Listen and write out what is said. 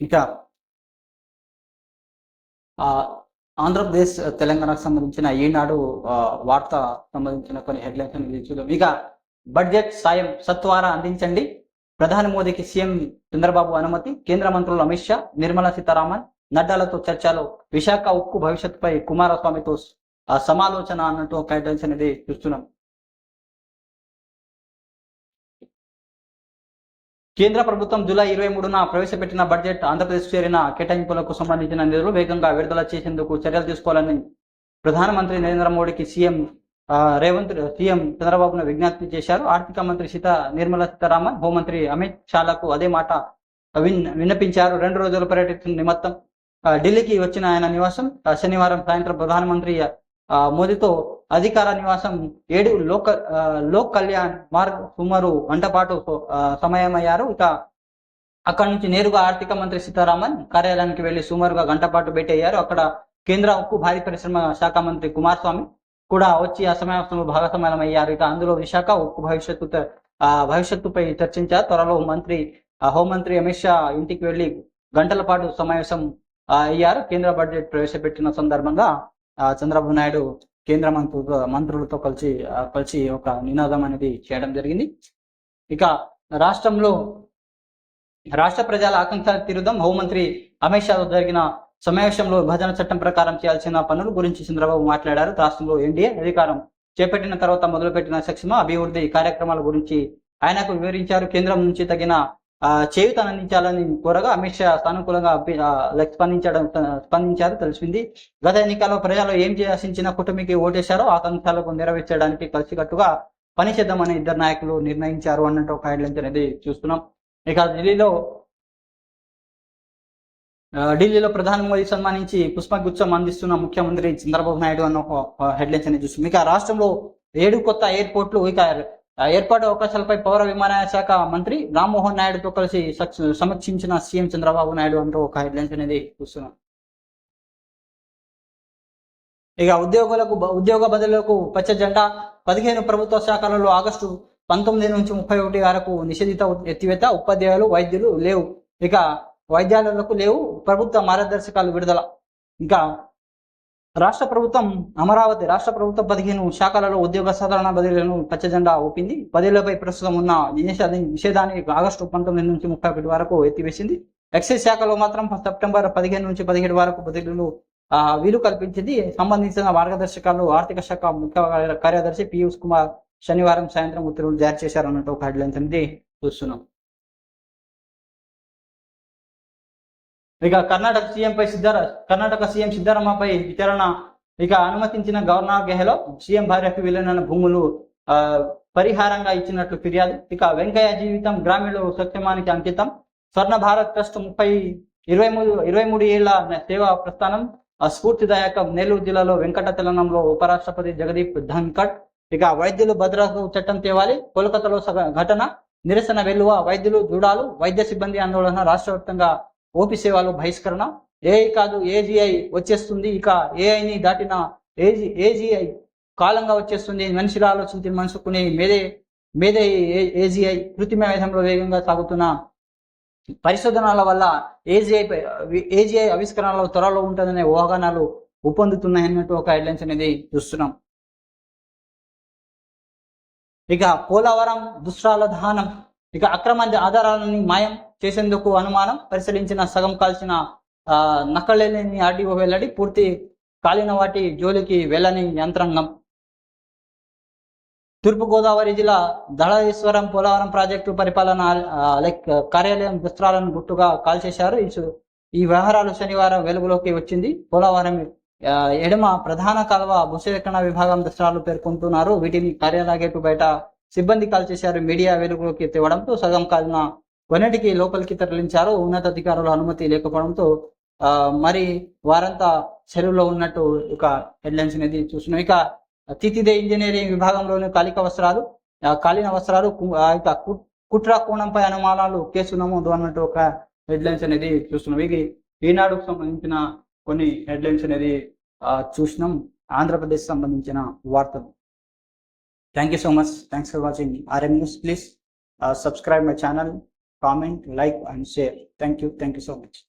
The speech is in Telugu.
ఇక ఆ, ఆంధ్రప్రదేశ్ తెలంగాణకు సంబంధించిన ఈనాడు ఆ, వార్త సంబంధించిన కొన్ని హెడ్లైన్స్ చూద్దాం. ఇక బడ్జెట్ సాయం సత్వారా అందించండి. ప్రధాని మోదీకి సీఎం చంద్రబాబు అనుమతి కేంద్ర మంత్రులు అమిత్ షా నిర్మలా సీతారామన్ నడ్డాలతో చర్చలు విశాఖ ఉక్కు భవిష్యత్తుపై కుమారస్వామితో సమాలోచన అన్నట్టు ఒక అనేది చూస్తున్నాం. కేంద్ర ప్రభుత్వం జూలై ఇరవై మూడున ప్రవేశపెట్టిన బడ్జెట్ ఆంధ్రప్రదేశ్ చేరిన కేటాయింపులకు సంబంధించిన నిధులు వేగంగా విడుదల చేసేందుకు చర్యలు తీసుకోవాలని ప్రధానమంత్రి నరేంద్ర మోడీకి సీఎం రేవంత్ సీఎం చంద్రబాబును విజ్ఞప్తి చేశారు. ఆర్థిక మంత్రి సీత నిర్మలా సీతారామన్ హోంమంత్రి అమిత్ షాలకు అదే మాట విన్ విన్నపించారు. రెండు రోజుల పర్యటన నిమిత్తం ఢిల్లీకి వచ్చిన ఆయన నివాసం. శనివారం సాయంత్రం ప్రధానమంత్రి మోదీతో అధికార నివాసం ఏడు లోక లోక్ కళ్యాణ్ మార్గ్ సుమారు గంటపాటు సమయమయ్యారు. ఇక అక్కడి నుంచి నేరుగా ఆర్థిక మంత్రి సీతారామన్ కార్యాలయానికి వెళ్ళి సుమారుగా గంటపాటు భేటీ అయ్యారు. అక్కడ కేంద్ర ఉక్కు భారీ పరిశ్రమ శాఖ మంత్రి కుమారస్వామి కూడా వచ్చి ఆ సమావేశంలో భాగస్వామ్యం అయ్యారు ఇక అందులో విశాఖ ఉక్కు భవిష్యత్తు ఆ, భవిష్యత్తుపై చర్చించారు. త్వరలో మంత్రి హోంమంత్రి అమిత్ షా ఇంటికి వెళ్ళి గంటల పాటు సమావేశం అయ్యారు. కేంద్ర బడ్జెట్ ప్రవేశపెట్టిన సందర్భంగా చంద్రబాబు నాయుడు కేంద్ర మంత్రులతో మంత్రులతో కలిసి కలిసి ఒక నినాదం అనేది చేయడం జరిగింది. ఇక రాష్ట్రంలో రాష్ట్ర ప్రజల ఆకాంక్ష తీరుదాం హోంమంత్రి అమిత్ షాతో జరిగిన సమావేశంలో విభజన చట్టం ప్రకారం చేయాల్సిన పనుల గురించి చంద్రబాబు మాట్లాడారు. రాష్ట్రంలో ఎన్డీఏ అధికారం చేపట్టిన తర్వాత మొదలుపెట్టిన సక్షమ అభివృద్ధి కార్యక్రమాల గురించి ఆయనకు వివరించారు. కేంద్రం నుంచి తగిన చేయూతను అందించాలని కోరగా అమిత్ షా సానుకూలంగా స్పందించడం స్పందించారు తెలిసింది. గత ఎన్నికల్లో ప్రజలు ఏం చేయాల్సిన కూటమికి ఓటేశారో ఆకాంక్షలకు నెరవేర్చడానికి కలిసికట్టుగా పనిచేద్దామని ఇద్దరు నాయకులు నిర్ణయించారు అన్నట్టు ఒక హెడ్లైన్స్ అనేది చూస్తున్నాం. ఇక ఢిల్లీలో ఢిల్లీలో ప్రధాని మోదీ సన్మానించి పుష్పగుచ్చం అందిస్తున్న ముఖ్యమంత్రి చంద్రబాబు నాయుడు అన్న ఒక హెడ్లైన్స్ అనేది చూస్తున్నాం. ఇక రాష్ట్రంలో ఏడు కొత్త ఎయిర్పోర్ట్లు ఇక ఏర్పాటు అవకాశాలపై పౌర విమానయాన శాఖ మంత్రి రామ్మోహన్ నాయుడుతో కలిసి సమీక్షించిన సీఎం చంద్రబాబు నాయుడు అంటూ ఒక హెడ్లైన్స్ అనేది చూస్తున్నాం. ఇక ఉద్యోగులకు ఉద్యోగ బదిలీలకు పచ్చ జెండా పదిహేను ప్రభుత్వ శాఖలలో ఆగస్టు పంతొమ్మిది నుంచి ముప్పై ఒకటి వరకు నిషేధిత ఎత్తివేత ఉపాధ్యాయులు వైద్యులు లేవు. ఇక వైద్యాలయాలకు లేవు ప్రభుత్వ మార్గదర్శకాలు విడుదల. ఇంకా రాష్ట్ర ప్రభుత్వం అమరావతి రాష్ట్ర ప్రభుత్వం పదిహేను శాఖలలో ఉద్యోగ సాధారణ బదిలీలను పచ్చ జెండా ఊపింది. బదిలీలపై ప్రస్తుతం ఉన్న నిషేధాన్ని ఆగస్టు పంతొమ్మిది నుంచి ముప్పై ఒకటి వరకు ఎత్తివేసింది. ఎక్సైజ్ శాఖలో మాత్రం సెప్టెంబర్ పదిహేను నుంచి పదిహేడు వరకు బదిలీలు ఆ, వీలు కల్పించింది. సంబంధించిన మార్గదర్శకాలు ఆర్థిక శాఖ ముఖ్య కార్యదర్శి పీయూష్ కుమార్ శనివారం సాయంత్రం ఉత్తర్వులు జారీ చేశారన్నట్టు ఒక హెడ్లైన్స్ అనేది చూస్తున్నాం. ఇక కర్ణాటక సీఎంపై సిద్ధార కర్ణాటక సీఎం సిద్ధారామపై విచారణ. ఇక అనుమతించిన గవర్నర్ గెహ్లో సీఎం భార్యకు విలీన భూములు పరిహారంగా ఇచ్చినట్లు ఫిర్యాదు. ఇక వెంకయ్య జీవితం గ్రామీణ సత్యమానికి అంకితం. స్వర్ణ భారత్ ట్రస్ట్ ముప్పై ఇరవై మూడు ఇరవై మూడు ఏళ్ళ సేవా ప్రస్థానం. ఆ స్ఫూర్తిదాయకం నెల్లూరు జిల్లాలో వెంకట తెలంగాణలో ఉపరాష్ట్రపతి జగదీప్ ధన్కట్ ఇక వైద్యులు భద్రతకు చట్టం తేవాలి. కోల్కతాలో సగ- ఘటన. నిరసన వెల్లువ వైద్యులు జూడాలు. వైద్య సిబ్బంది ఆందోళన రాష్ట్ర వ్యాప్తంగా ఓపీ వాళ్ళు బహిష్కరణ. ఏఐ కాదు ఏజీఐ వచ్చేస్తుంది ఇక ఏఐని దాటిన ఏజీ ఏజీఐ కాలంగా వచ్చేస్తుంది మనిషిలో ఆలోచించి మనసుకునే మేదే మేదే ఏ- ఏజీఐ కృత్రిమ మేధంలో వేగంగా సాగుతున్న పరిశోధనల వల్ల ఏజీఐ ఏజీఐ ఆవిష్కరణలో త్వరలో ఉంటుందనే ఊహాగానాలు ఊపందుతున్నాయన్నట్టు ఒక హెడ్లైన్స్ అనేది చూస్తున్నాం. ఇక పోలవరం దుష్టాల దహనం. ఇక అక్రమ ఆధారాలని మాయం. చేసేందుకు అనుమానం పరిశీలించిన సగం కాల్చిన ఆ, నక్కలేని ఆర్డీఓ వెల్లడి పూర్తి కాలిన వాటి జోలికి వెళ్ళని యంత్రాంగం. తూర్పుగోదావరి జిల్లా దళేశ్వరం పోలవరం ప్రాజెక్టు పరిపాలన లైక్ కార్యాలయం దుస్త్రాలను గుట్టుగా కాల్చేశారు. ఈ వ్యవహారాలు శనివారం వెలుగులోకి వచ్చింది. పోలవరం ఎడమ ప్రధాన కాలువ భూసేకరణ విభాగం దుస్త్రాలు పేర్కొంటున్నారు. వీటిని కార్యాలయ గేటు బయట సిబ్బంది కాల్చేశారు. మీడియా వెలుగులోకి తేవడంతో సగం కాలిన కొన్నిటికి లోపలికి తరలించారు ఉన్నతాధికారుల అనుమతి లేకపోవడంతో ఆ, మరి వారంతా చెరువులో ఉన్నట్టు ఒక హెడ్లైన్స్ అనేది చూస్తున్నాం. ఇక తితిదే ఇంజనీరింగ్ విభాగంలోని కాలిక వస్త్రాలు కాలిన వస్త్రాలు కు- ఇక కుట్ర కోణంపై అనుమానాలు కేసు నమోదు అన్నట్టు ఒక హెడ్లైన్స్ అనేది చూస్తున్నాం. ఇది ఈనాడుకు సంబంధించిన కొన్ని హెడ్లైన్స్ అనేది చూసినాం. ఆంధ్రప్రదేశ్ సంబంధించిన వార్తలు. Thank you so much thanks for watching RM news please subscribe my channel comment, like and share. Thank you. Thank you so much.